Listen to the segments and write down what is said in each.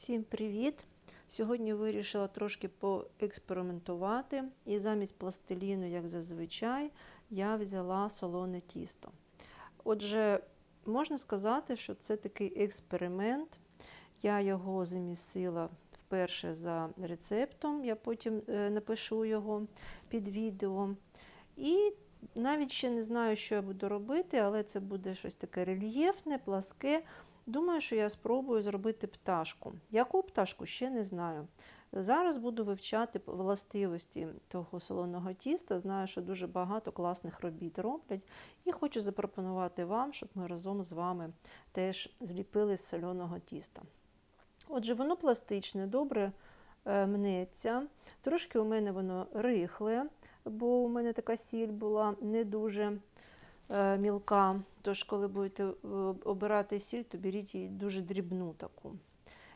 Всім привіт! Сьогодні вирішила трошки поекспериментувати, і замість пластиліну, як зазвичай, я взяла солоне тісто. Отже, можна сказати, що це такий експеримент. Я його замісила вперше за рецептом, я потім е, напишу його під відео. І навіть ще не знаю, що я буду робити, але це буде щось таке рельєфне, пласке. Думаю, що я спробую зробити пташку. Яку пташку ще не знаю. Зараз буду вивчати властивості того солоного тіста. Знаю, що дуже багато класних робіт роблять. І хочу запропонувати вам, щоб ми разом з вами теж зліпили з соляного тіста. Отже, воно пластичне, добре е, мнеться. Трошки у мене воно рихле, бо у мене така сіль була не дуже мілка. Тож, коли будете е, обирати сіль, то беріть її дуже дрібну таку.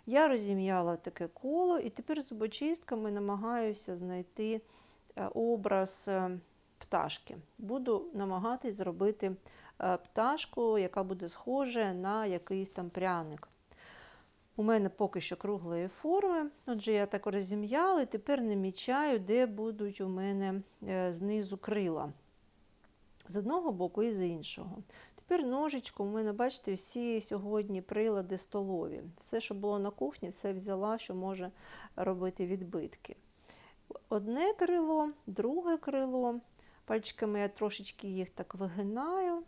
Я розім'яла таке коло, і тепер зубочистками намагаюся знайти е, образ е, пташки. Буду намагатись зробити е, пташку, яка буде схожа на якийсь там пряник. У мене поки що круглої форми. Отже, я так розім'яла і тепер намічаю, де будуть у мене е, знизу крила. З одного боку і з іншого. Тепер ножичком, у мене, бачите, всі сьогодні прилади столові. Все, що було на кухні, все взяла, що може робити відбитки. Одне крило, друге крило. Пальчиками я трошечки їх так вигинаю.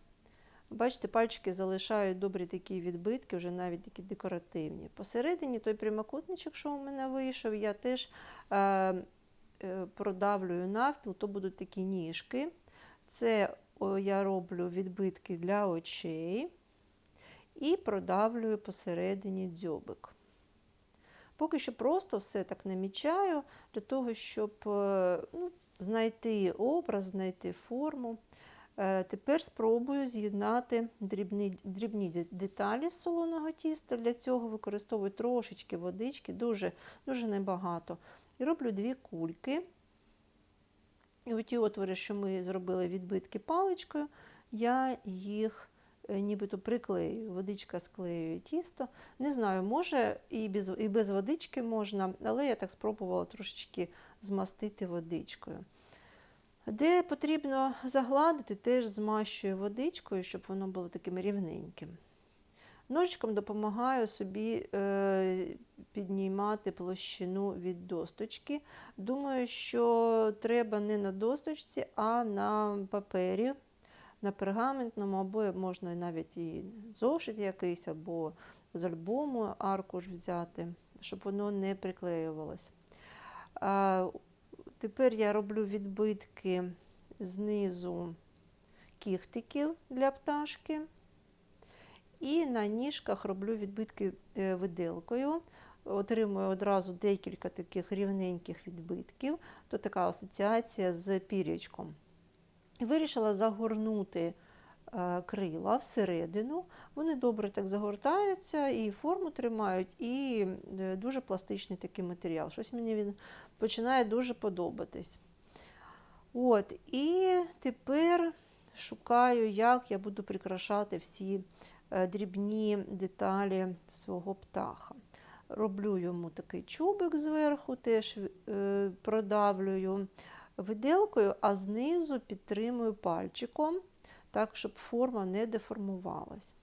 Бачите, пальчики залишають добрі такі відбитки, вже навіть такі декоративні. Посередині той прямокутничок, що у мене вийшов, я теж е, е, продавлюю навпіл, то будуть такі ніжки. Це я роблю відбитки для очей і продавлюю посередині дзьобик. Поки що просто все так намічаю, для того, щоб е, ну, знайти образ, знайти форму. Е, Тепер спробую з'єднати дрібні, дрібні деталі з солоного тіста. Для цього використовую трошечки водички, дуже, дуже небагато. І роблю дві кульки. І оті отвори, що ми зробили відбитки паличкою, я їх е, нібито приклею. Водичка склеює тісто. Не знаю, може і без, і без водички можна, але я так спробувала трошечки змастити водичкою. Де потрібно загладити, теж змащую водичкою, щоб воно було таким рівненьким. Ножичком допомагаю собі е, піднімати площину від досточки. Думаю, що треба не на досточці, а на папері, на пергаментному, або можна навіть і зошит якийсь, або з альбому аркуш взяти, щоб воно не приклеювалось. Тепер я роблю відбитки знизу кіхтиків для пташки. І на ніжках роблю відбитки е, виделкою. Отримую одразу декілька таких рівненьких відбитків, то така асоціація з пірячком. Вирішила загорнути е, крила всередину. Вони добре так загортаються, і форму тримають, і е, дуже пластичний такий матеріал. Щось мені він починає дуже подобатись. От, І тепер шукаю, як я буду прикрашати всі дрібні деталі свого птаха. Роблю йому такий чубик зверху, теж е, продавлюю виделкою, а знизу підтримую пальчиком, так, щоб форма не деформувалась.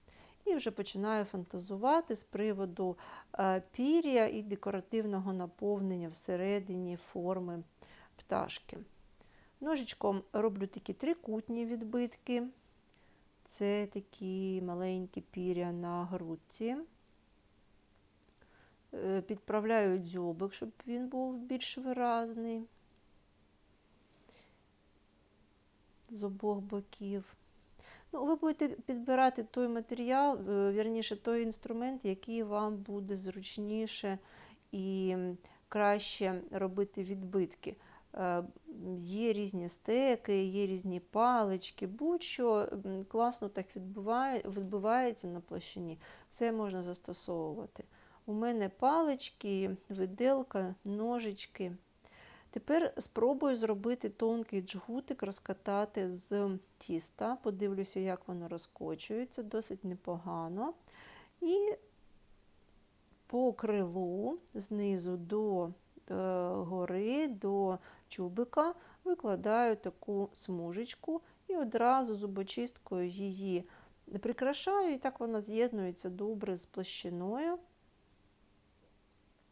І вже починаю фантазувати з приводу е, пір'я і декоративного наповнення всередині форми пташки. Ножичком роблю такі трикутні відбитки. Це такі маленькі пір'я на грудці. Е, підправляю дзьобик, щоб він був більш виразний з обох боків. Ну, Ви будете підбирати той матеріал, е, вірніше той інструмент, який вам буде зручніше і краще робити відбитки. Е, є різні стеки, є різні палички, будь-що класно так відбуває, відбувається на площині, все можна застосовувати. У мене палички, виделка, ножички. Тепер спробую зробити тонкий джгутик, розкатати з тіста. Подивлюся, як воно розкочується, досить непогано. І по крилу знизу до гори, до чубика викладаю таку смужечку і одразу зубочисткою її прикрашаю, і так вона з'єднується добре з площиною.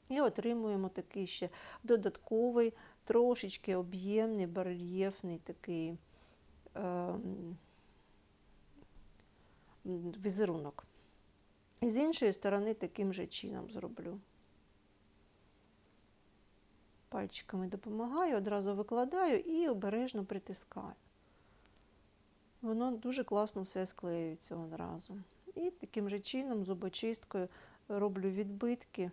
І отримуємо такий ще додатковий, трошечки об'ємний, барельєфний такий е, візерунок. І з іншої сторони таким же чином зроблю. Пальчиками допомагаю, одразу викладаю і обережно притискаю. Воно дуже класно все склеюється одразу. І таким же чином зубочисткою роблю відбитки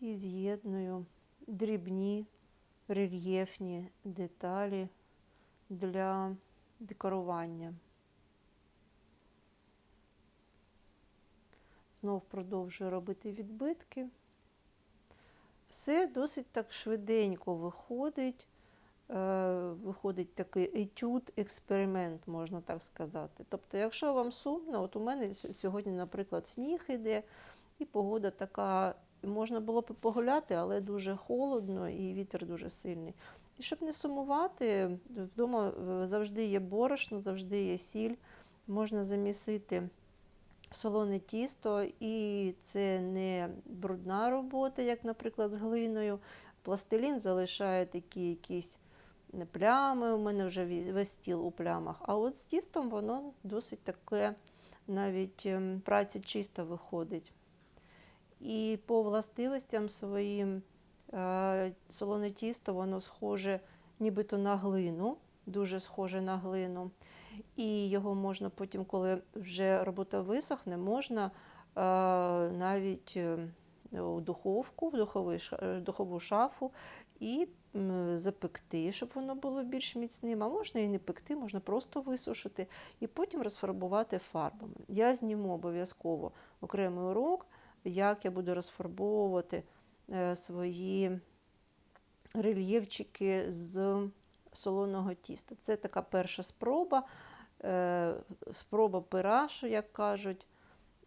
і з'єдную дрібні рельєфні деталі для декорування. Знов продовжую робити відбитки. Все досить так швиденько виходить. Е, Виходить такий етюд, експеримент, можна так сказати. Тобто, якщо вам сумно, от у мене сьогодні, наприклад, сніг іде, і погода така, можна було б погуляти, але дуже холодно і вітер дуже сильний. І щоб не сумувати, вдома е, завжди є борошно, завжди є сіль, можна замісити солоне тісто, і це не брудна робота, як, наприклад, з глиною. Пластилін залишає такі якісь плями, у мене вже весь стіл у плямах. А от з тістом воно досить таке, навіть ем, праця чиста виходить. І по властивостям своїм е, солоне тісто, воно схоже нібито на глину, дуже схоже на глину. І його можна потім, коли вже робота висохне, можна е, навіть е, у духовку, в духовий е, духову шафу і запекти, щоб воно було більш міцним. А можна і не пекти, можна просто висушити і потім розфарбувати фарбами. Я зніму обов'язково окремий урок, як я буду розфарбовувати свої рельєфчики з солоного тіста. Це така перша спроба, е, спроба пирашу, як кажуть,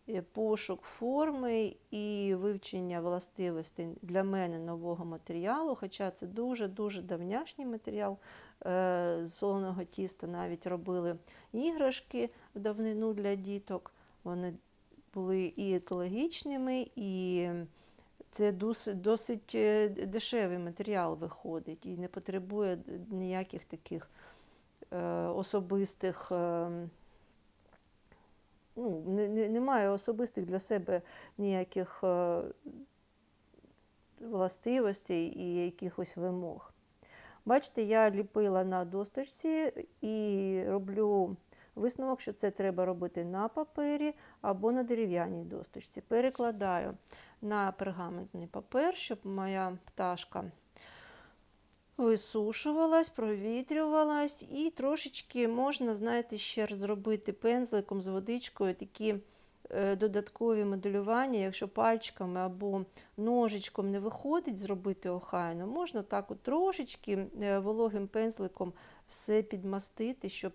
е, пошук форми і вивчення властивостей для мене нового матеріалу. Хоча це дуже-дуже давняшній матеріал. Е, солоного тіста навіть робили іграшки в давнину для діток. Вони були і екологічними, і це досить, е, дешевий матеріал виходить і не потребує ніяких таких е, особистих. е, Ну, не, не, немає особистих для себе ніяких властивостей і якихось вимог. Бачите, я ліпила на досточці і роблю висновок, що це треба робити на папері або на дерев'яній досточці. Перекладаю на пергаментний папер, щоб моя пташка висушувалась, провітрювалась, і трошечки можна, знаєте, ще зробити пензликом з водичкою такі е, додаткові моделювання, якщо пальчиками або ножичком не виходить зробити охайно, можна так от трошечки е, вологим пензликом все підмастити, щоб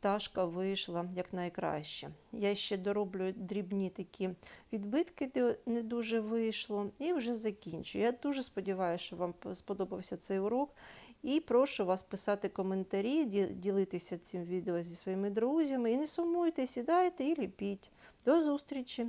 пташка вийшла якнайкраще. Я ще дороблю дрібні такі відбитки, де не дуже вийшло, і вже закінчу. Я дуже сподіваюся, що вам сподобався цей урок. І прошу вас писати коментарі, ділитися цим відео зі своїми друзями. І не сумуйте, сідайте і ліпіть. До зустрічі!